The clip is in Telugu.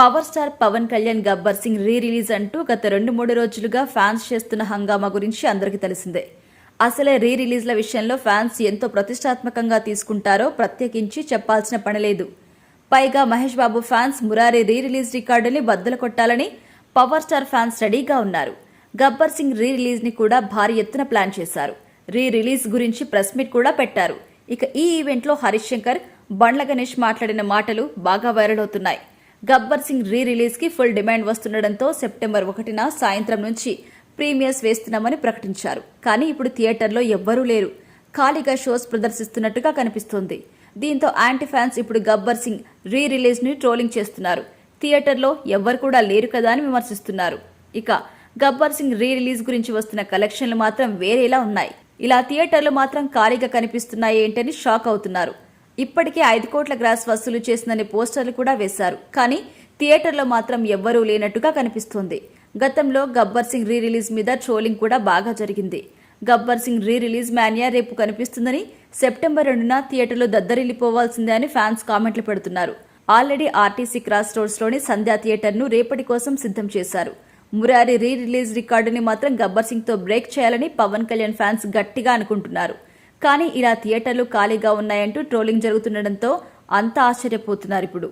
Power star Pawan Kalyan Gabbar Singh re release అంటూ గత రెండు మూడు రోజులుగా ఫ్యాన్స్ చేస్తున్న హంగామా గురించి అందరికీ తెలిసిందే. అసలే రీ రిలీజ్ల విషయంలో ఫ్యాన్స్ ఎంతో ప్రతిష్టాత్మకంగా తీసుకుంటారో ప్రత్యేకించి చెప్పాల్సిన పని లేదు. పైగా Mahesh Babu fans Murari re release రికార్డుని బద్దలు కొట్టాలని పవర్ స్టార్ ఫ్యాన్స్ రెడీగా ఉన్నారు. గబ్బర్ సింగ్ రీ రిలీజ్ని కూడా భారీ ఎత్తున ప్లాన్ చేశారు. రీ రిలీజ్ గురించి ప్రెస్ మీట్ కూడా పెట్టారు. ఇక ఈ ఈవెంట్లో హరీష్ బండ్ల గణేష్ మాట్లాడిన మాటలు బాగా వైరల్ అవుతున్నాయి. గబ్బర్ సింగ్ రీ రిలీజ్కి ఫుల్ డిమాండ్ వస్తుండటంతో సెప్టెంబర్ ఒకటిన సాయంత్రం నుంచి ప్రీమియర్స్ వేస్తున్నామని ప్రకటించారు. కానీ ఇప్పుడు థియేటర్లో ఎవ్వరూ లేరు. ఖాళీగా షోస్ ప్రదర్శిస్తున్నట్టుగా కనిపిస్తోంది. దీంతో యాంటీ ఫ్యాన్స్ ఇప్పుడు గబ్బర్ సింగ్ రీ రిలీజ్ని ట్రోలింగ్ చేస్తున్నారు. థియేటర్లో ఎవ్వరు కూడా లేరు కదా అని విమర్శిస్తున్నారు. ఇక గబ్బర్ సింగ్ రీ రిలీజ్ గురించి వస్తున్న కలెక్షన్లు మాత్రం వేరేలా ఉన్నాయి. ఇలా థియేటర్లు మాత్రం ఖాళీగా కనిపిస్తున్నాయి ఏంటని షాక్ అవుతున్నారు. ఇప్పటికే ఐదు కోట్ల గ్రాస్ వసూలు చేసిందనే పోస్టర్లు కూడా వేశారు. కానీ థియేటర్లో మాత్రం ఎవ్వరూ లేనట్టుగా కనిపిస్తోంది. గతంలో గబ్బర్ సింగ్ రీ రిలీజ్ మీద ట్రోలింగ్ కూడా బాగా జరిగింది. Gabbar Singh re release mania రేపు కనిపిస్తుందని సెప్టెంబర్ రెండున థియేటర్లో దద్దరిల్లిపోవాల్సిందే అని ఫ్యాన్స్ కామెంట్లు పెడుతున్నారు. ఆల్రెడీ ఆర్టీసీ క్రాస్ రోడ్స్లోని సంధ్యా థియేటర్ను రేపటి కోసం సిద్ధం చేశారు. మురారి రీ రిలీజ్ రికార్డుని మాత్రం గబ్బర్ సింగ్తో బ్రేక్ చేయాలని పవన్ కళ్యాణ్ ఫ్యాన్స్ గట్టిగా అనుకుంటున్నారు. కానీ ఇలా థియేటర్లు ఖాళీగా ఉన్నాయంటూ ట్రోలింగ్ జరుగుతుండటంతో అంతా ఆశ్చర్యపోతున్నారు ఇప్పుడు.